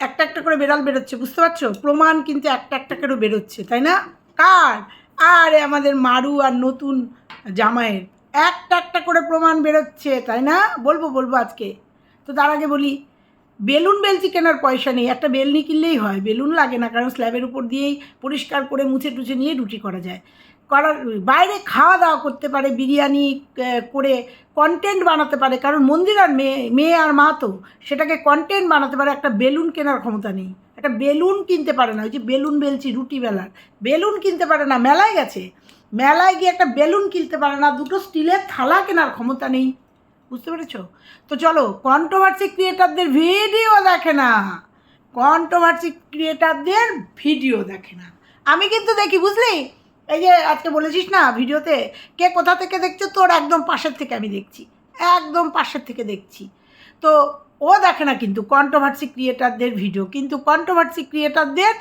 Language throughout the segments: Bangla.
একটা একটা করে বেড়াল বেরোচ্ছে, বুঝতে পারছ? প্রমাণ কিন্তু একটা একটা করে বেরোচ্ছে, তাই না? কার? আরে আমাদের মারু আর নতুন জামাইয়ের। একটা একটা করে প্রমাণ বেরোচ্ছে, তাই না? বলব বলব আজকে। তো তার আগে বলি, বেলুন বেলচি কেনার পয়সা নেই, একটা বেলনি কিনলেই হয়, বেলুন লাগে না, কারণ স্ল্যাবের উপর দিয়েই পরিষ্কার করে মুছে টুছে নিয়ে রুটি করা যায়। করার, বাইরে খাওয়া দাওয়া করতে পারে, বিরিয়ানি করে কন্টেন্ট বানাতে পারে, কারণ মন্দির আর মেয়ে মেয়ে আর মা তো, সেটাকে কন্টেন্ট বানাতে পারে, একটা বেলুন কেনার ক্ষমতা নেই। একটা বেলুন কিনতে পারে না, ওই যে বেলুন বেলছি, রুটি বেলার। বেলুন কিনতে পারে না, মেলায় গেছে। মেলায় গিয়ে একটা বেলুন কিনতে পারে না, দুটো স্টিলের থালা কেনার ক্ষমতা নেই। বুঝতে পেরেছ? তো চলো কন্ট্রোভার্সি ক্রিয়েটারদের ভিডিও দেখে না। কন্ট্রোভার্সি ক্রিয়েটারদের ভিডিও দেখে না। আমি কিন্তু দেখি, বুঝলি? এই যে আজকে বলেছিস না ভিডিওতে, কে কোথা থেকে দেখছ তোর একদম পাশের থেকে আমি দেখছি, একদম পাশের থেকে দেখছি। তো ও দেখে না কিন্তু কন্ট্রোভার্সি ক্রিয়েটারদের ভিডিও কিন্তু কন্ট্রোভার্সি ক্রিয়েটারদের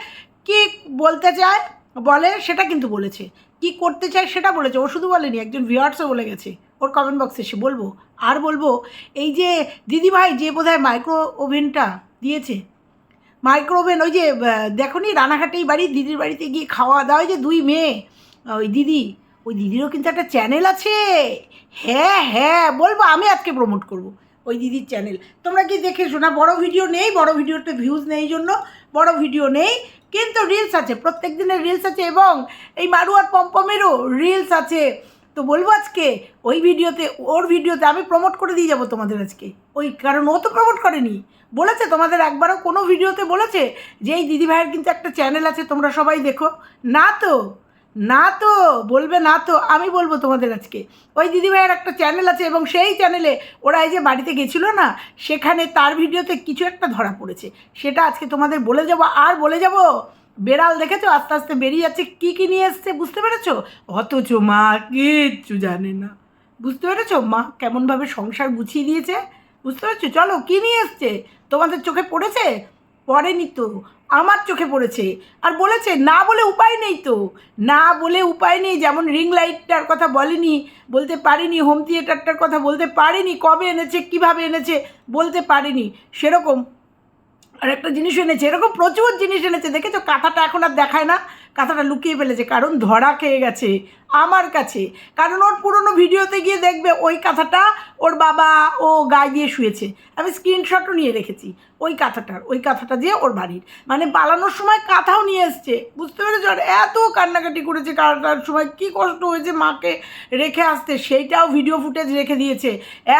কি বলতে চায়, বলে সেটা কিন্তু বলেছে। কি করতে চায় সেটা বলেছে, ও শুধু বলেনি, একজন ভিউয়ার্সও বলে গেছে। ওর কমেন্ট বক্সে এসে বলব, আর বলব, এই যে দিদিভাই যে বোধহয় মাইক্রো ওভেনটা দিয়েছে মাইক্রো ওভেন ওই যে দেখো নি রানাঘাটেই বাড়ি, দিদির বাড়িতে গিয়ে খাওয়া দাওয়া যে দুই মেয়ে ওই দিদি, ওই দিদিরও কিন্তু একটা চ্যানেল আছে। হ্যাঁ হ্যাঁ বলব, আমি আজকে প্রমোট করব ওই দিদির চ্যানেল। তোমরা কি দেখে শোনা বড় ভিডিও নেই, বড় ভিডিওতে ভিউজ নেই জন্য, বড় ভিডিও নেই, কিন্তু রিলস আছে, প্রত্যেক দিনের রিলস আছে এবং এই মারুয়ার পম্পমেরও রিলস আছে। তো বলব আজকে, ওই ভিডিওতে, ওর ভিডিওতে আমি প্রমোট করে দিয়ে যাব তোমাদের আজকে। ওই, কারণ ও তো প্রমোট করেনি। বলেছে, তোমাদের একবারও কোনো ভিডিওতে বলেছে যে এই দিদিভাইয়ের কিন্তু একটা চ্যানেল আছে, তোমরা সবাই দেখো। না তো না তো, বলবে না তো, আমি বলব তোমাদের আজকে। ওই দিদিভাইয়ের একটা চ্যানেল আছে এবং সেই চ্যানেলে ওরা এই যে বাড়িতে গেছিল না, সেখানে তার ভিডিওতে কিছু একটা ধরা পড়েছে। সেটা আজকে তোমাদের বলে যাব। আর বলে যাব, বেড়াল দেখেছ? আস্তে আস্তে বেরিয়ে যাচ্ছে। কী কী নিয়ে এসছে, বুঝতে পেরেছ? অথচ মা কিচ্ছু জানে না। বুঝতে পেরেছ? মা কেমনভাবে সংসার গুছিয়ে দিয়েছে? বুঝতে পারছ? চলো, কী নিয়ে এসছে? তোমাদের চোখে পড়েছে? পড়েনি তো। আমার চোখে পড়েছে। আর বলেছে, না বলে উপায় নেই তো। না বলে উপায় নেই, যেমন রিং লাইটটার কথা বলেনি, বলতে পারিনি হোম থিয়েটারটার কথা বলতে পারিনি, কবে এনেছে, কীভাবে এনেছে, বলতে পারিনি। সেরকম আর একটা জিনিস এনেছে, এরকম প্রচুর জিনিস এনেছে। দেখেছ, কাঁথাটা এখন আর দেখায় না। কাঁথাটা লুকিয়ে ফেলেছে, কারণ ধরা খেয়ে গেছে আমার কাছে। কারণ ওর পুরনো ভিডিওতে গিয়ে দেখবে ওই কাঁথাটা ওর বাবা ও গায়ে দিয়ে শুয়েছে। আমি স্ক্রিনশটও নিয়ে রেখেছি ওই কাঁথাটার, ওই কাঁথাটা দিয়ে ওর বাড়ির। মানে পালানোর সময় কাঁথাও নিয়ে এসছে, বুঝতে পেরেছ? আর এত কান্নাকাটি করেছে, কাটার সময় কি কষ্ট হয়েছে মাকে রেখে আসতে, সেইটাও ভিডিও ফুটেজ রেখে দিয়েছে।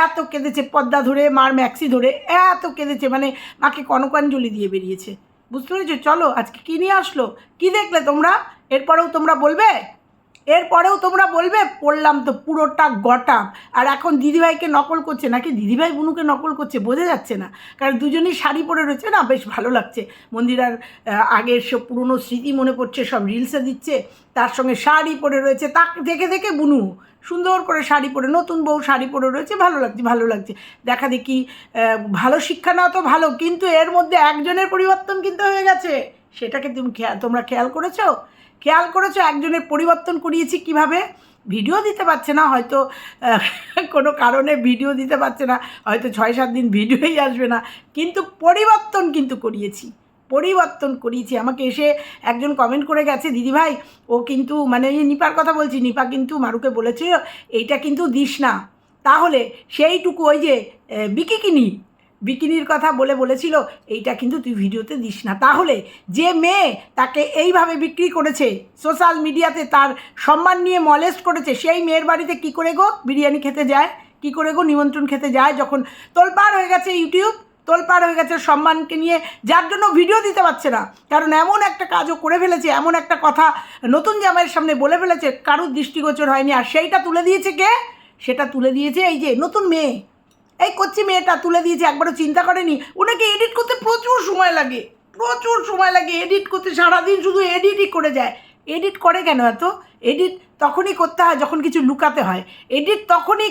এত কেঁদেছে পদ্মা ধরে, মার ম্যাক্সি ধরে, এত কেঁদেছে মানে মাকে কনকাঞ্জলি দিয়ে বেরিয়েছে। বুঝতে পেরেছ? চলো আজকে কী নিয়ে আসলো? কী দেখলে তোমরা? এরপরেও তোমরা বলবে? এরপরেও তোমরা বলবে, পড়লাম তো পুরোটা গটাম আর এখন দিদিভাইকে নকল করছে, নাকি দিদিভাই বুনুকে নকল করছে, বোঝা যাচ্ছে না। কারণ দুজনেই শাড়ি পরে রয়েছে, না? বেশ ভালো লাগছে। মন্দিরার আগের সব পুরনো স্মৃতি মনে পড়ছে, সব রিলসে দিচ্ছে। তার সঙ্গে শাড়ি পরে রয়েছে তাকে, দেখে দেখে বুনু। সুন্দর করে শাড়ি পরে, নতুন বউ শাড়ি পরে রয়েছে, ভালো লাগছে ভালো লাগছে। দেখা দেখি ভালো শিক্ষা নাও তো ভালো, কিন্তু এর মধ্যে একজনের পরিবর্তন কিন্তু হয়ে গেছে। সেটাকে তুমি তোমরা খেয়াল করেছ? খেয়াল করেছ? একজনের পরিবর্তন করিয়েছি কীভাবে? ভিডিও দিতে পারছে না, হয়তো কোনো কারণে ভিডিও দিতে পারছে না, হয়তো ছয় সাত দিন ভিডিওই আসবে না। কিন্তু পরিবর্তন কিন্তু করিয়েছি, পরিবর্তন করিয়েছি। আমাকে এসে একজন কমেন্ট করে গেছে দিদিভাই ও কিন্তু মানে নিপার কথা বলছি, নিপা কিন্তু মারুকে বলেছে, এইটা কিন্তু দিস না। তাহলে সেইটুকু ওই যে বিকিকিনি বিকিনির কথা বলে বলেছিল, এইটা কিন্তু তুই ভিডিওতে দিস না। তাহলে যে মেয়ে তাকে এইভাবে বিক্রি করেছে, সোশ্যাল মিডিয়াতে তার সম্মান নিয়ে মলেস্ট করেছে, সেই মেয়ের বাড়িতে কি করে গো বিরিয়ানি খেতে যায়? কি করে গো নিমন্ত্রণ খেতে যায়? যখন তোলপাড় হয়ে গেছে ইউটিউব তোলপাড় হয়ে গেছে সম্মানকে নিয়ে, যার জন্য ভিডিও দিতে পারছে না। কারণ এমন একটা কাজও করে ফেলেছে, এমন একটা কথা নতুন জামাইয়ের সামনে বলে ফেলেছে, কারুর দৃষ্টিগোচর হয়নি। আর সেইটা তুলে দিয়েছে কে? সেটা তুলে দিয়েছে এই যে নতুন মেয়ে। এই করছি মেয়েটা, তুলে দিয়েছে, একবারও চিন্তা করেনি। ওনাকে এডিট করতে প্রচুর সময় লাগে, প্রচুর সময় লাগে এডিট করতে, সারাদিন শুধু এডিটই করে যায়। এডিট করে কেন এত? এডিট তখনই করতে হয় যখন কিছু লুকাতে হয়। এডিট তখনই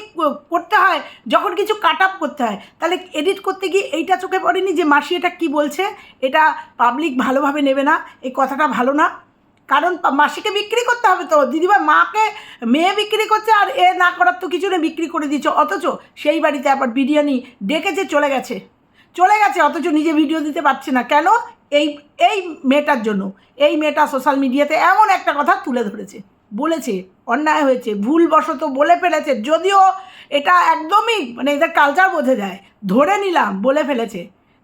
করতে হয় যখন কিছু কাট আপ করতে হয়। তাহলে এডিট করতে গিয়ে এইটা চোখে পড়েনি যে মাসি এটা কী বলছে? এটা পাবলিক ভালোভাবে নেবে না, এই কথাটা ভালো না। কারণ মাসিকে বিক্রি করতে হবে তো। দিদিভাই মাকে, মেয়ে বিক্রি করছে আর এ না করার তো কিছু না বিক্রি করে দিচ্ছে অথচ সেই বাড়িতে আবার বিরিয়ানি ডেকেছে, চলে গেছে। চলে গেছে, অথচ নিজে ভিডিও দিতে পারছে না। কেন? এই এই মেয়েটার জন্য। এই মেয়েটা সোশ্যাল মিডিয়াতে এমন একটা কথা তুলে ধরেছে। বলেছে, অন্যায় হয়েছে, ভুলবশত বলে ফেলেছে। যদিও এটা একদমই মানে এদের কালচার বোঝা যায়। ধরে নিলাম, বলে ফেলেছে।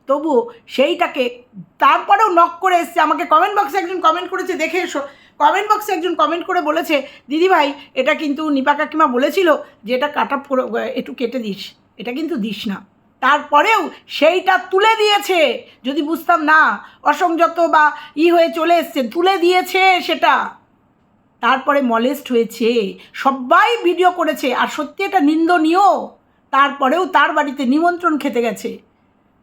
তবুও সেইটাকে তারপরেও নক করে এসছে। আমাকে কমেন্ট বক্সে একজন কমেন্ট করেছে, দেখে এসো। কমেন্ট বক্সে একজন কমেন্ট করে বলেছে, দিদি ভাই, এটা কিন্তু নিপা কাকিমা বলেছিল যে এটা কাটা একটু কেটে দিস। এটা কিন্তু দিস না। তারপরেও সেইটা তুলে দিয়েছে। যদি বুঝতাম না, অসংযত বা ই হয়ে চলে এসছে, তুলে দিয়েছে সেটা। তারপরে মলেস্ট হয়েছে। সবাই ভিডিও করেছে। আর সত্যি এটা নিন্দনীয়। তারপরেও তার বাড়িতে নিমন্ত্রণ খেতে গেছে।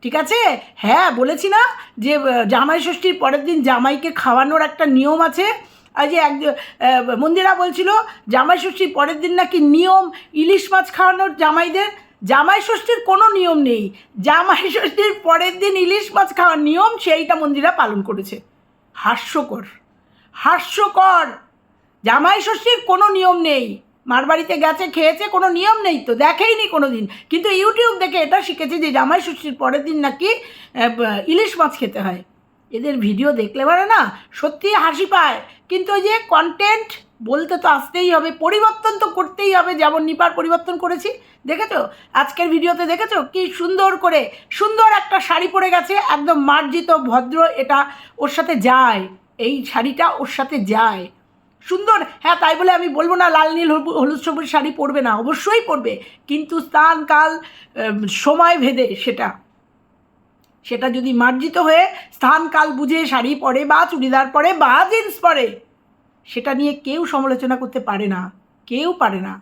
ঠিক আছে? হ্যাঁ বলেছি না যে জামাই ষষ্ঠীর পরের দিন জামাইকে খাওয়ানোর একটা নিয়ম আছে। আর যে এক মন্দিরা বলছিল, জামাই ষষ্ঠীর পরের দিন নাকি নিয়ম ইলিশ মাছ খাওয়ানোর জামাইদের। জামাই ষষ্ঠীর কোনো নিয়ম নেই। জামাই ষষ্ঠীর পরের দিন ইলিশ মাছ খাওয়ার নিয়ম সেইটা মন্দিরা পালন করেছে। হাস্যকর। হাস্যকর। জামাই ষষ্ঠীর কোনো নিয়ম নেই। মার বাড়িতে গেছে, খেয়েছে, কোনো নিয়ম নেই তো, দেখেইনি কোনো দিন কিন্তু ইউটিউব দেখে এটা শিখেছে যে জামাই ষষ্ঠীর পরের দিন নাকি ইলিশ মাছ খেতে হয়। এদের ভিডিও দেখলে পারে না সত্যি হাসি পায়। কিন্তু ওই যে কন্টেন্ট বলতে তো আসতেই হবে, পরিবর্তন তো করতেই হবে, যেমন নিপার পরিবর্তন করেছি, দেখেছ? আজকের ভিডিওতে দেখেছ? কি সুন্দর করে, সুন্দর একটা শাড়ি পরে গেছে, একদম মার্জিত, ভদ্র, এটা ওর সাথে যায়, এই শাড়িটা ওর সাথে যায়। সুন্দর। হ্যাঁ তাই বলে আমি বলব না লাল, নীল, হলুদ সবুজ শাড়ি পরবে না, অবশ্যই পরবে। কিন্তু স্থান, কাল সময় ভেদে সেটা। সেটা যদি মার্জিত হয়ে স্থান, কাল বুঝে শাড়ি পরে বা চুড়িদার পরে বা জিন্স পরে, সেটা নিয়ে কেউ সমালোচনা করতে পারে না। কেউ পারে না।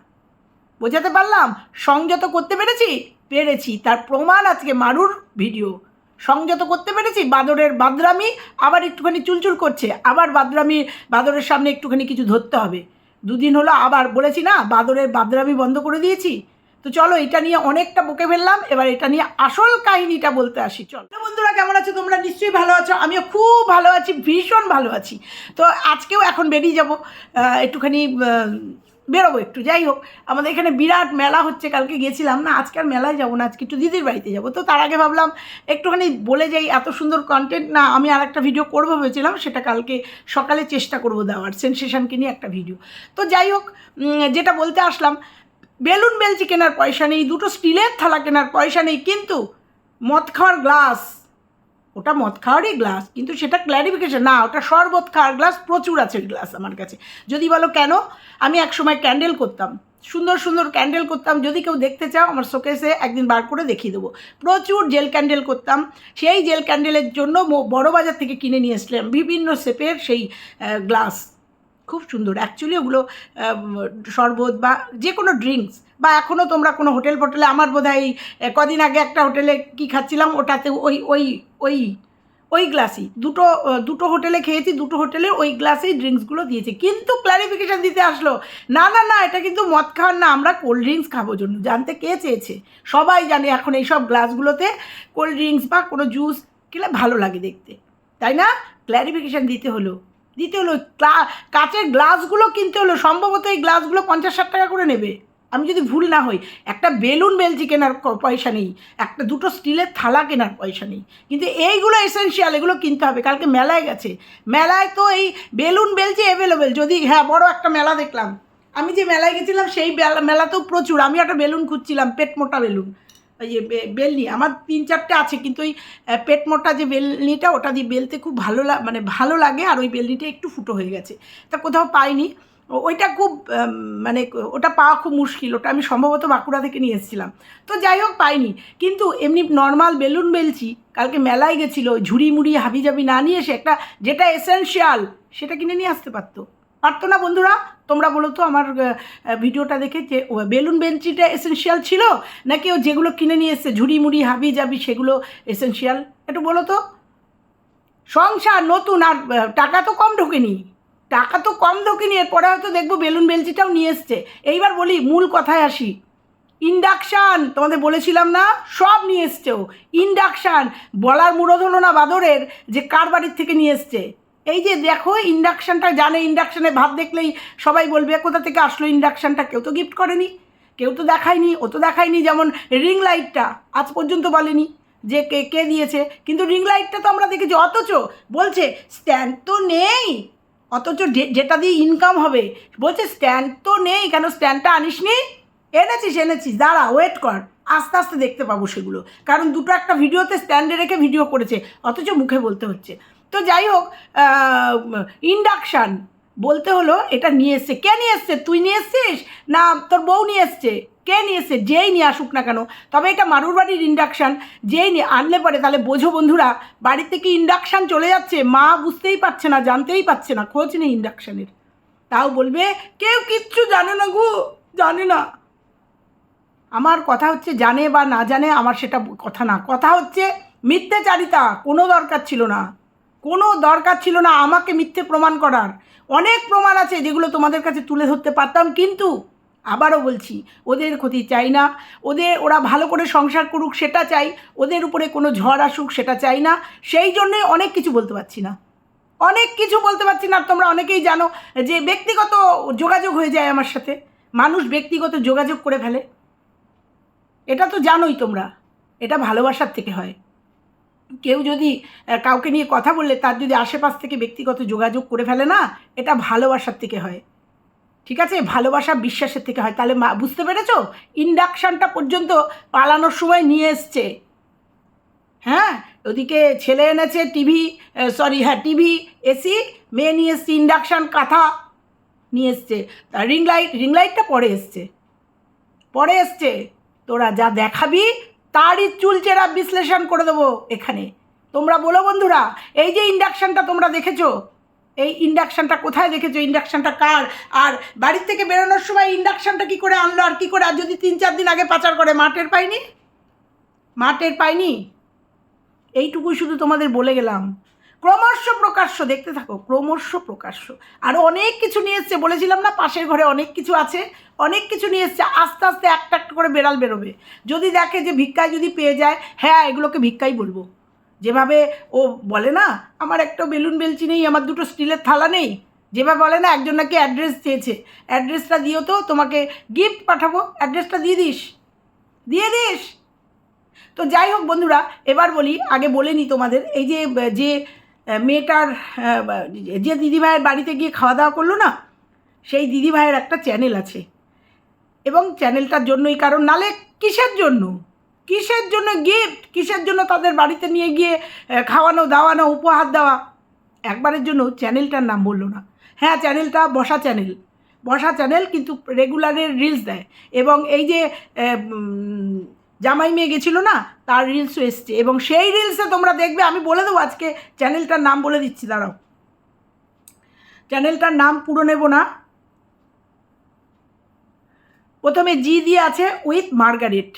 বোঝাতে পারলাম? সংযত করতে পেরেছি? পেরেছি। তার প্রমাণ আজকে মারুর ভিডিও। সংযত করতে পেরেছি, বাদরের বাদরামি আবার একটুখানি চুলচুল করছে, আবার বাদরামি, বাদরের সামনে একটুখানি কিছু ধরতে হবে। দুদিন হলো আবার বলেছি না, বাদরের বাদরামি বন্ধ করে দিয়েছি। তো চলো এটা নিয়ে অনেকটা বকে ফেললাম, এবার এটা নিয়ে আসল কাহিনীটা বলতে আসি, চলো। বন্ধুরা, কেমন আছো তোমরা? নিশ্চয়ই ভালো আছো, আমিও খুব ভালো আছি, ভীষণ ভালো আছি। তো আজকেও এখন বেরিয়ে যাব একটুখানি বেরোবো একটু, যাই হোক। আমাদের এখানে বিরাট মেলা হচ্ছে, কালকে গেছিলাম না, আজকে আর মেলায় যাব না, আজকে একটু দিদির বাড়িতে যাব। তো তার আগে ভাবলাম, একটুখানি বলে যাই, এত সুন্দর কন্টেন্ট না, আমি আর একটা ভিডিও করব ভেবেছিলাম, সেটা কালকে সকালে চেষ্টা করব দেওয়ার সেনসেশনকে নিয়ে একটা ভিডিও তো যাই হোক যেটা বলতে আসলাম বেলুন বেলচি কেনার পয়সা নেই, দুটো স্টিলের থালা কেনার পয়সা নেই, কিন্তু মদ খাওয়ার গ্লাস ওটা মদ খাওয়ারই গ্লাস কিন্তু সেটা ক্ল্যারিফিকেশন না, ওটা শরবত খাওয়ার গ্লাস প্রচুর আছে গ্লাস আমার কাছে। যদি বলো কেন, আমি একসময় ক্যান্ডেল করতাম, সুন্দর সুন্দর ক্যান্ডেল করতাম, যদি কেউ দেখতে চাও, আমার শোকেসে একদিন বার করে দেখিয়ে দেবো। প্রচুর জেল ক্যান্ডেল করতাম, সেই জেল ক্যান্ডেলের জন্য বড় বাজার থেকে কিনে নিয়ে এসলাম, বিভিন্ন শেপের সেই গ্লাস খুব সুন্দর। অ্যাকচুয়ালি ওগুলো শরবত বা যে কোনো ড্রিঙ্কস বা এখনও তোমরা কোনো হোটেল ফোটেলে, আমার বোধ হয় কদিন আগে একটা হোটেলে কি খাচ্ছিলাম, ওটাতে ওই ওই ওই ওই গ্লাসই। দুটো দুটো হোটেলে খেয়েছি, দুটো হোটেলে ওই গ্লাসেই ড্রিঙ্কসগুলো দিয়েছে। কিন্তু ক্ল্যারিফিকেশান দিতে আসলো, না না না, এটা কিন্তু মদ খাওয়ার না, আমরা কোল্ড ড্রিঙ্কস খাব জন্য। জানতে কে চেয়েছে? সবাই জানে এখন এইসব গ্লাসগুলোতে কোল্ড ড্রিঙ্কস বা কোনো জুস খেলে ভালো লাগে দেখতে। তাই না? ক্ল্যারিফিকেশান দিতে হলো। দিতে হলো কাচের গ্লাসগুলো কিনতে হলো, সম্ভবত এই গ্লাসগুলো পঞ্চাশ ষাট টাকা করে নেবে। আমি যদি ভুল না হই, একটা বেলুন বেলচি কেনার পয়সা নেই, একটা দুটো স্টিলের থালা কেনার পয়সা নেই। কিন্তু এইগুলো এসেনশিয়াল এগুলো কিনতে হবে, কালকে মেলায় গেছে। মেলায় তো এই বেলুন বেলচি অ্যাভেলেবেল যদি হ্যাঁ বড় একটা মেলা দেখলাম। আমি যে মেলায় গেছিলাম, সেই মেলাতেও প্রচুর আমি একটা বেলুন খুঁজছিলাম, পেট মোটা বেলুন। ওই যে বেলনি, আমার তিন চারটে আছে, কিন্তু ওই পেট মোটা যে বেলনিটা, ওটা দিয়ে বেলতে খুব ভালো মানে ভালো লাগে, আর ওই বেলনিটা একটু ফুটো হয়ে গেছে। তা কোথাও পাইনি। ওইটা খুব মানে ওটা পাওয়া খুব মুশকিল, ওটা আমি সম্ভবত বাঁকুড়া থেকে নিয়ে এসেছিলাম। তো যাই হোক, পাইনি। কিন্তু এমনি নর্মাল বেলুন বেলছি, কালকে মেলায় গেছিল ঝুড়ি মুড়ি হাবি জাবি না নিয়ে এসে একটা, যেটা এসেনশিয়াল সেটা কিনে নিয়ে আসতে পারতো। পারতো না বন্ধুরা। তোমরা বলো তো আমার ভিডিওটা দেখে যে বেলুন বেঞ্চিটা এসেনশিয়াল ছিল? নাকি ও যেগুলো কিনে নিয়ে এসছে, ঝুড়ি মুড়ি, হাবি জাবি, সেগুলো এসেনশিয়াল একটু বলো তো। সংসার নতুন আর টাকা তো কম ঢোকেনি। টাকা তো কম ঢোকেনি, এরপরে হয়তো দেখব বেলুন বেলচিটাও নিয়ে এসছে। এইবার বলি, মূল কথায় আসি। ইন্ডাকশান, তোমাদের বলেছিলাম না? সব নিয়ে এসছে ও। ইন্ডাকশান, বলার মুরদ হলো না বাদরের, যে কার বাড়ির থেকে নিয়ে এসছে? এই যে দেখো ইন্ডাকশানটা জানে ইন্ডাকশানে ভাত দেখলেই সবাই বলবে কোথা থেকে আসলো ইন্ডাকশানটা কেউ তো গিফট করেনি, কেউ তো দেখায়নি, ও তো দেখায়নি, যেমন রিং লাইটটা আজ পর্যন্ত বলেনি যে কে কে দিয়েছে, কিন্তু রিং লাইটটা তো আমরা দেখেছি, অথচ বলছে স্ট্যান্ড তো নেই। অথচ যেটা দিয়ে ইনকাম হবে, বলছে স্ট্যান্ড তো নেই। কেন স্ট্যান্ডটা আনিসনি? এনেছিস এনেছিস, দাঁড়া ওয়েট কর, আস্তে আস্তে দেখতে পাবো সেগুলো। কারণ দুটো একটা ভিডিওতে স্ট্যান্ডে রেখে ভিডিও করেছে, অথচ মুখে বলতে হচ্ছে। তো যাই হোক ইন্ডাকশান বলতে হলো এটা নিয়ে এসছে। কে নিয়ে এসছে? তুই নিয়ে এসছিস? না, তোর বউ নিয়ে এসছে। কে নিয়ে এসছে? যেই নিয়ে আসুক না কেন। তবে এটা মারুর বাড়ির ইন্ডাকশান যেই নিয়ে আনলে পরে, তাহলে বোঝো বন্ধুরা বাড়ি থেকে ইন্ডাকশান চলে যাচ্ছে? মা বুঝতেই পারছে না, জানতেই পারছে না, খোঁজ নেই ইন্ডাকশানের তাও বলবে, কেউ কিচ্ছু জানে না গো, জানে না। আমার কথা হচ্ছে, জানে বা না জানে, আমার সেটা কথা না। কথা হচ্ছে, মিথ্যাচারিতা কোনো দরকার ছিল না। কোনো দরকার ছিল না আমাকে মিথ্যে প্রমাণ করার। অনেক প্রমাণ আছে যেগুলো তোমাদের কাছে তুলে ধরতে পারতাম, কিন্তু আবারও বলছি, ওদের ক্ষতি চাই না। ওদের ওরা ভালো করে সংসার করুক, সেটা চাই। ওদের উপরে কোনো ঝড় আসুক, সেটা চাই না। সেই জন্যে অনেক কিছু বলতে পারছি না। অনেক কিছু বলতে পারছি না। তোমরা অনেকেই জানো যে ব্যক্তিগত যোগাযোগ হয়ে যায় আমার সাথে। মানুষ ব্যক্তিগত যোগাযোগ করে ফেলে। এটা তো জানোই তোমরা। এটা ভালোবাসার থেকে হয়। কেউ যদি কাউকে নিয়ে কথা বললে তার যদি আশেপাশ থেকে ব্যক্তিগত যোগাযোগ করে ফেলে না, এটা ভালোবাসার থেকে হয়। ঠিক আছে? ভালোবাসা বিশ্বাসের থেকে হয়। তাহলে বুঝতে পেরেছ? ইন্ডাকশানটা পর্যন্ত পালানোর সময় নিয়ে এসছে। হ্যাঁ? ওদিকে ছেলে এনেছে টিভি সরি হ্যাঁ টিভি, এসি, মেয়ে নিয়ে এসছে ইন্ডাকশান কাঁথা নিয়ে এসছে। রিং লাইট রিং লাইটটা পরে এসছে। পরে এসছে। তোরা যা দেখাবি তারই চুলচেরা বিশ্লেষণ করে দেবো এখানে। তোমরা বলো বন্ধুরা, এই যে ইন্ডাকশানটা তোমরা দেখেছ? এই ইন্ডাকশানটা কোথায় দেখেছ? ইন্ডাকশানটা কার? আর বাড়ির থেকে বেরোনোর সময় ইন্ডাকশানটা কি করে আনলো আর কি করে? আর যদি তিন চার দিন আগে পাচার করে মাঠের পাইনি মাঠের পাইনি এইটুকুই শুধু তোমাদের বলে গেলাম। ক্রমশ প্রকাশ্য, দেখতে থাকো, ক্রমশ প্রকাশ্য। আর অনেক কিছু নিয়ে এসছে, বলেছিলাম না পাশের ঘরে অনেক কিছু আছে? অনেক কিছু নিয়ে এসছে, আস্তে আস্তে একটা একটা করে বেড়াল বেরোবে। যদি দেখে যে ভিক্ষায় যদি পেয়ে যায় হ্যাঁ এগুলোকে ভিক্ষাই বলব। যেভাবে ও বলে না, আমার একটা বেলুন বেলচি নেই, আমার দুটো স্টিলের থালা নেই। যেভাবে বলে না, একজন নাকি অ্যাড্রেস চেয়েছে। অ্যাড্রেসটা দিও তো, তোমাকে গিফট পাঠাবো। অ্যাড্রেসটা দিয়ে দিস। দিয়ে দিস। তো যাই হোক বন্ধুরা, এবার বলি, আগে বলে নিই তোমাদের, এই যে যে মেয়েটার যে দিদিভাইয়ের বাড়িতে গিয়ে খাওয়া দাওয়া করল না, সেই দিদিভাইয়ের একটা চ্যানেল আছে। এবং চ্যানেলটার জন্যই কারণ, নালে কিসের জন্য? কিসের জন্য গিফট কিসের জন্য তাদের বাড়িতে নিয়ে গিয়ে খাওয়ানো, দাওয়ানো, উপহার দেওয়া? একবারের জন্য চ্যানেলটার নাম বলল না। হ্যাঁ চ্যানেলটা বসা চ্যানেল। বসা চ্যানেল কিন্তু রেগুলারের রিলস দেয়। এবং এই যে জামাই মেয়ে গেছিল না, তার রিলসও এসছে। এবং সেই রিলসে তোমরা দেখবে, আমি বলে দেবো আজকে চ্যানেলটার নাম বলে দিচ্ছি, দাঁড়াও। চ্যানেলটার নাম পুরো নেব না। প্রথমে জি দিয়ে আছে উইথ মার্গারেট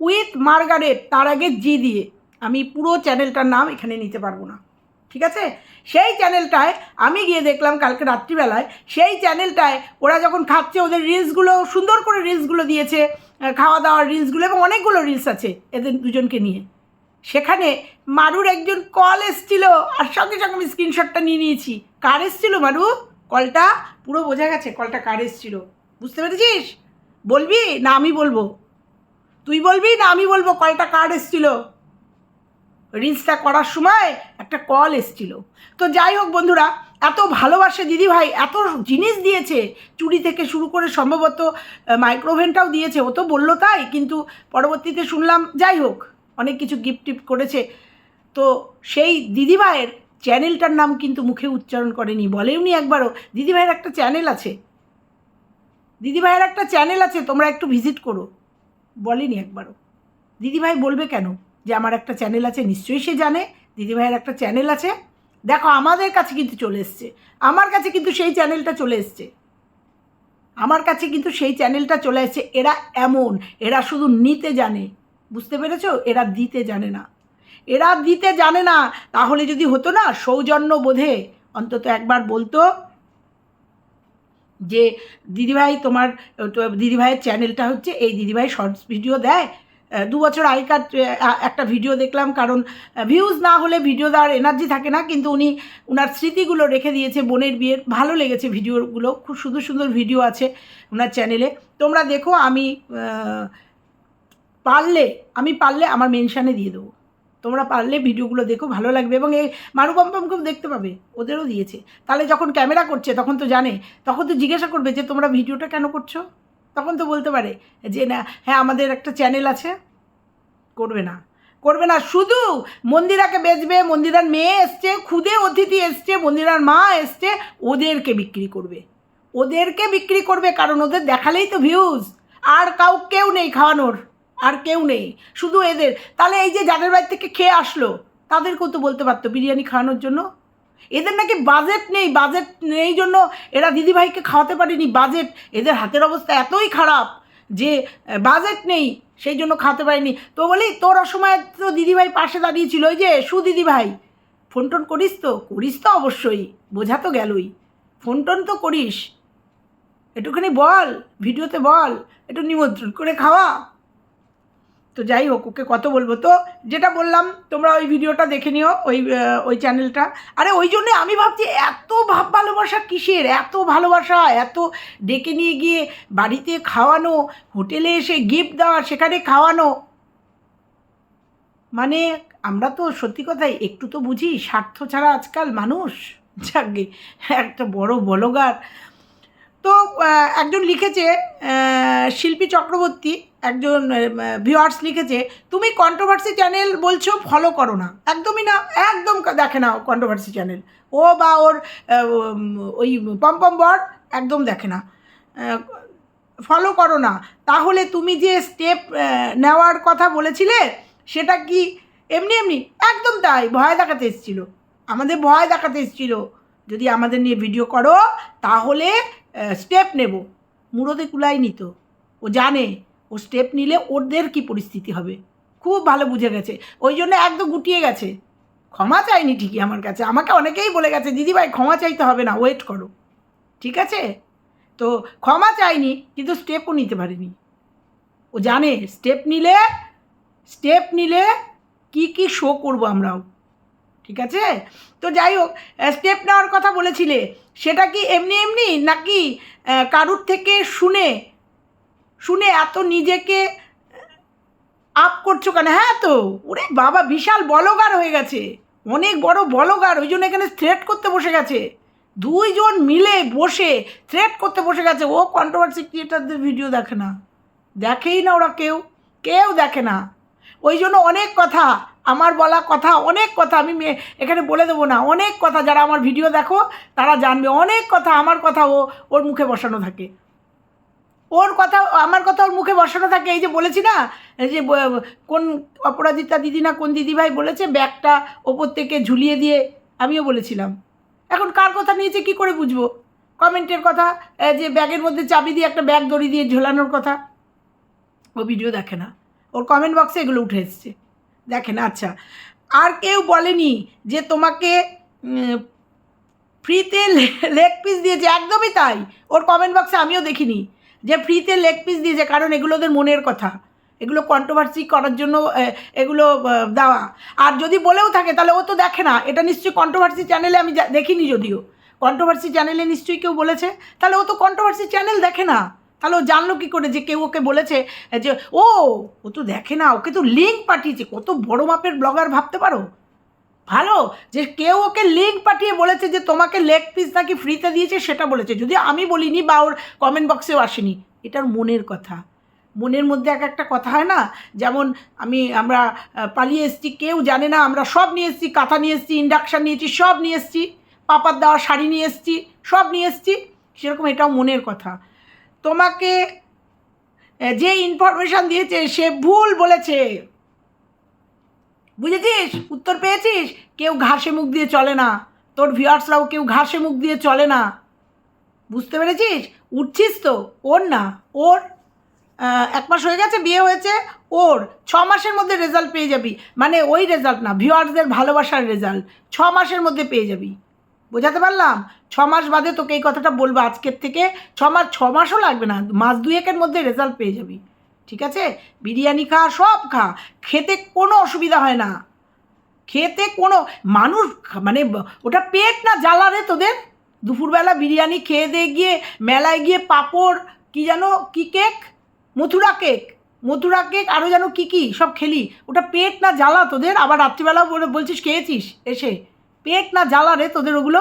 উইথ মার্গারেট তার আগে জি দিয়ে। আমি পুরো চ্যানেলটার নাম এখানে নিতে পারব না। ঠিক আছে? সেই চ্যানেলটায় আমি গিয়ে দেখলাম কালকে রাত্রিবেলায়, সেই চ্যানেলটায় ওরা যখন খাচ্ছে, ওদের রিলসগুলো সুন্দর করে রিলসগুলো দিয়েছে খাওয়া দাওয়ার রিলসগুলো এবং অনেকগুলো রিলস আছে এদের দুজনকে নিয়ে। সেখানে মারুর একজন কল এসছিল, আর সঙ্গে সঙ্গে আমি স্ক্রিনশটটা নিয়ে নিয়েছি। কার এসছিল মারু? কলটা পুরো বোঝা গেছে কলটা কার এসছিল। বুঝতে পেরেছিস? বলবি না আমি বলব। তুই বলবি না আমি বলব কলটা কার এসছিল? রিলসটা করার সময় একটা কল এসছিল। তো যাই হোক বন্ধুরা, এত ভালোবাসে দিদিভাই, এত জিনিস দিয়েছে, চুরি থেকে শুরু করে সম্ভবত মাইক্রোভেনটাও দিয়েছে, ও তো বলল তাই, কিন্তু পরবর্তীতে শুনলাম, যাই হোক, অনেক কিছু গিফট টিফট করেছে। তো সেই দিদিভাইয়ের চ্যানেলটার নাম কিন্তু মুখে উচ্চারণ করেনি বলেওনি একবারও। দিদিভাইয়ের একটা চ্যানেল আছে। দিদিভাইয়ের একটা চ্যানেল আছে, তোমরা একটু ভিজিট করো। বলেনি একবারও। দিদিভাই বলবে কেন? যে আমার একটা চ্যানেল আছে, নিশ্চয়ই সে জানে। দিদিভাইয়ের একটা চ্যানেল আছে। দেখো, আমাদের কাছে কিন্তু চলে এসছে। আমার কাছে কিন্তু সেই চ্যানেলটা চলে এসছে। আমার কাছে কিন্তু সেই চ্যানেলটা চলে এসছে। এরা এমন, এরা শুধু নিতে জানে। বুঝতে পেরেছ? এরা দিতে জানে না। এরা দিতে জানে না। তাহলে যদি হতো না, সৌজন্য বোধে অন্তত একবার বলতো যে, দিদিভাই, তোমার দিদিভাইয়ের চ্যানেলটা হচ্ছে, এই দিদিভাই শর্টস ভিডিও দেয় দু বছর আগেকার একটা ভিডিও দেখলাম, কারণ ভিউজ না হলে ভিডিও দেওয়ার এনার্জি থাকে না, কিন্তু উনি ওনার স্মৃতিগুলো রেখে দিয়েছে বোনের বিয়ের। ভালো লেগেছে ভিডিওগুলো খুব সুন্দর সুন্দর ভিডিও আছে ওনার চ্যানেলে তোমরা দেখো, আমি পারলে আমি পারলে আমার মেনশানে দিয়ে দেবো। তোমরা পারলে ভিডিওগুলো দেখো, ভালো লাগবে, এবং এই মারু পম্পমকেও দেখতে পাবে, ওদেরও দিয়েছে। তাহলে যখন ক্যামেরা করছে, তখন তো জানে, তখন তো জিজ্ঞাসা করবে যে, তোমরা ভিডিওটা কেন করছ? তখন তো বলতে পারে যে না হ্যাঁ আমাদের একটা চ্যানেল আছে। করবে না। করবে না, শুধু মন্দিরাকে বেচবে, মন্দিরার মেয়ে এসছে, খুদে অতিথি এসছে, মন্দিরার মা এসছে, ওদেরকে বিক্রি করবে। ওদেরকে বিক্রি করবে কারণ ওদের দেখালেই তো ভিউজ আর কাউ, কেউ নেই খাওয়ানোর, আর কেউ নেই। শুধু এদের। তাহলে এই যে যাদের বাড়ি থেকে খেয়ে আসলো, তাদেরকেও তো বলতে পারতো, বিরিয়ানি খাওয়ানোর জন্য। এদের নাকি বাজেট নেই বাজেট নেই জন্য এরা দিদিভাইকে খাওয়াতে পারেনি বাজেট এদের হাতের অবস্থা এতই খারাপ যে বাজেট নেই, সেই জন্য খাওয়াতে পারেনি। তো বলি, তোর অসময় তো দিদিভাই পাশে দাঁড়িয়েছিল, ওই যে সু দিদিভাই। ফোন টোন করিস তো? করিস তো অবশ্যই, বোঝা তো গেলই। ফোন টোন তো করিস। একটুখানি বল, ভিডিওতে বল, একটু নিমন্ত্রণ করে খাওয়া। তো যাই হোক, ওকে কত বলব? তো যেটা বললাম, তোমরা ওই ভিডিওটা দেখে নিও, ওই ওই চ্যানেলটা আরে ওই জন্যে আমি ভাবছি এত ভাব ভালোবাসা কিসের? এত ভালোবাসা, এত ডেকে নিয়ে গিয়ে বাড়িতে খাওয়ানো, হোটেলে এসে গিফট দেওয়া, সেখানে খাওয়ানো। মানে আমরা তো সত্যি কথাই একটু তো বুঝি, স্বার্থ ছাড়া আজকাল মানুষ। যাকে একটা বড় বলগার। তো একজন লিখেছে শিল্পী চক্রবর্তী, একজন ভিউয়ার্স লিখেছে, তুমি কন্ট্রোভার্সি চ্যানেল বলছো ফলো করো না। একদমই না, একদম দেখে না কন্ট্রোভার্সি চ্যানেল ও বা ওর ওই পম্পম বর একদম দেখে না। ফলো করো না। তাহলে তুমি যে স্টেপ নেওয়ার কথা বলেছিলে, সেটা কি এমনি এমনি? একদম তাই, ভয় দেখাতে এসেছিল। আমাদের ভয় দেখাতে এসেছিল। যদি আমাদের নিয়ে ভিডিও করো, তাহলে স্টেপ নেব। মুরোদে কুলাই নিত ও জানে, ও স্টেপ নিলে ওদের কি পরিস্থিতি হবে। খুব ভালো বুঝে গেছে। ওই জন্য একদম গুটিয়ে গেছে। ক্ষমা চাইনি ঠিকই আমার কাছে। আমাকে অনেকেই বলে গেছে দিদিভাই ক্ষমা চাইতে হবে না ওয়েট করো। ঠিক আছে? তো ক্ষমা চাইনি, কিন্তু স্টেপও নিতে পারিনি। ও জানে স্টেপ নিলে স্টেপ নিলে কি কি শো করব আমরাও। ঠিক আছে? তো যাই হোক স্টেপ নেওয়ার কথা বলেছিলে। সেটা কি এমনি এমনি নাকি কারুর থেকে শুনে শুনে এত নিজেকে আপ করছ কেন? হ্যাঁ তো? ওরে বাবা, বিশাল বলগার হয়ে গেছে। অনেক বড় বলগার, ওই জন্য এখানে থ্রেট করতে বসে গেছে। দুইজন মিলে বসে থ্রেট করতে বসে গেছে। ও কন্ট্রোভার্সি ক্রিয়েটারদের ভিডিও দেখে না। দেখেই না ওরা কেউ কেউ দেখে না। ওই জন্য অনেক কথা আমার বলা কথা, অনেক কথা আমি এখানে বলে দেবো না। অনেক কথা যারা আমার ভিডিও দেখো, তারা জানবে। অনেক কথা আমার কথা ও ওর মুখে বসানো থাকে। ওর কথা, আমার কথা ওর মুখে বসানো থাকে। এই যে বলেছি না যে কোন অপরাজিতা দিদি না কোন দিদিভাই বলেছে, ব্যাগটা ওপর থেকে ঝুলিয়ে দিয়ে আমিও বলেছিলাম। এখন কার কথা নিয়েছে কি করে বুঝব? কমেন্টের কথা যে ব্যাগের মধ্যে চাবি দিয়ে একটা ব্যাগ দড়ি দিয়ে ঝোলানোর কথা। ও ভিডিও দেখে না। ওর কমেন্ট বক্সে এগুলো উঠে এসছে। দেখে না আচ্ছা। আর কেউ বলেনি যে তোমাকে ফ্রিতে লেগ পিস দিয়েছে। একদমই তাই। ওর কমেন্ট বক্সে আমিও দেখিনি যে ফ্রিতে লেগ পিস দিয়েছে, কারণ এগুলো ওদের মনের কথা। এগুলো কন্ট্রোভার্সি করার জন্য এগুলো দেওয়া। আর যদি বলেও থাকে, তাহলে ও তো দেখে না। এটা নিশ্চয়ই কন্ট্রোভার্সি চ্যানেলে আমি দেখিনি যদিও। কন্ট্রোভার্সি চ্যানেলে নিশ্চয়ই কেউ বলেছে। তাহলে ও তো কন্ট্রোভার্সি চ্যানেল দেখে না। তাহলে জানলো কী করে যে কেউ ওকে বলেছে যে, ও ও তো দেখে না, ওকে তো লিঙ্ক পাঠিয়েছে, কত বড় মাপের ব্লগার ভাবতে পারো? ভালো, যে কেউ ওকে লিঙ্ক পাঠিয়ে বলেছে যে তোমাকে লেগ পিস নাকি ফ্রিতে দিয়েছে, সেটা বলেছে। যদি আমি বলিনি বা ওর কমেন্ট বক্সেও আসেনি, এটার মনের কথা। মনের মধ্যে এক একটা কথা হয় না? যেমন আমি, আমরা পালিয়ে এসেছি, কেউ জানে না, আমরা সব নিয়ে এসেছি, কাঁথা নিয়ে এসেছি ইন্ডাকশান নিয়েছি সব নিয়ে এসেছি, পাপার দেওয়া শাড়ি নিয়ে এসেছি, সব নিয়ে এসেছি। সেরকম এটাও মনের কথা। তোমাকে যে ইনফরমেশান দিয়েছে সে ভুল বলেছে। বুঝেছিস? উত্তর পেয়েছিস? কেউ ঘাসে মুখ দিয়ে চলে না। তোর ভিউয়ার্সরাও কেউ ঘাসে মুখ দিয়ে চলে না। বুঝতে পেরেছিস? উঠছিস তো। ওর না। ওর এক মাস হয়ে গেছে, বিয়ে হয়েছে। ওর ছ মাসের মধ্যে রেজাল্ট পেয়ে যাবি। মানে ওই রেজাল্ট না ভিউয়ার্সদের ভালোবাসার রেজাল্ট ছ মাসের মধ্যে পেয়ে যাবি। বোঝাতে পারলাম? ছ মাস বাদে তোকে এই কথাটা বলব আজকের থেকে। ছ মাস, ছ মাসও লাগবে না, মাস দুয়েকের মধ্যে রেজাল্ট পেয়ে যাবি। ঠিক আছে? বিরিয়ানি খা, সব খা। খেতে কোনো অসুবিধা হয় না। খেতে কোনো, মানুষ মানে ওটা পেট না জ্বালা রে তোদের? দুপুরবেলা বিরিয়ানি খেয়ে দিয়ে গিয়ে মেলায় গিয়ে পাঁপড়, কি যেন, কি cake? Mathura cake. Mathura cake আরও যেন কী কী, সব খেলি। ওটা পেট না জ্বালা তোদের? আবার রাত্রিবেলাও বলে বলছিস খেয়েছিস? এসে। পেট না জ্বালা রে তোদের ওগুলো?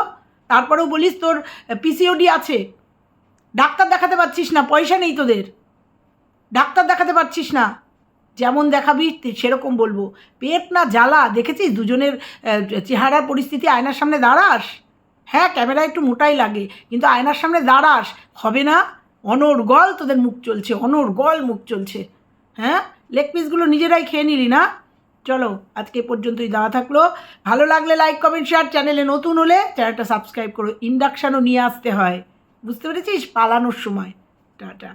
তারপরেও বলিস তোর পিসিওডি আছে। ডাক্তার দেখাতে পারছিস না, পয়সা নেই তোদের। ডাক্তার দেখাতে পারছিস না। যেমন দেখাবি সেরকম বলব। পেট না জ্বালা, দেখেছিস দুজনের চেহারার পরিস্থিতি আয়নার সামনে দাঁড়াস? হ্যাঁ ক্যামেরা একটু মোটাই লাগে, কিন্তু আয়নার সামনে দাঁড়াস? হবে না? অনর্গল তোদের মুখ চলছে, অনর্গল মুখ চলছে। হ্যাঁ? লেগ পিসগুলো নিজেরাই খেয়ে নিলি না? চলো, আজকে পর্যন্তই দেওয়া থাকল। ভালো লাগলে লাইক কমেন্ট শেয়ার চ্যানেলে নতুন হলে চ্যানেলটা সাবস্ক্রাইব করো। ইন্ডাকশানও নিয়ে আসতে হয়। বুঝতে পেরেছিস? পালানোর সময়। টাটা।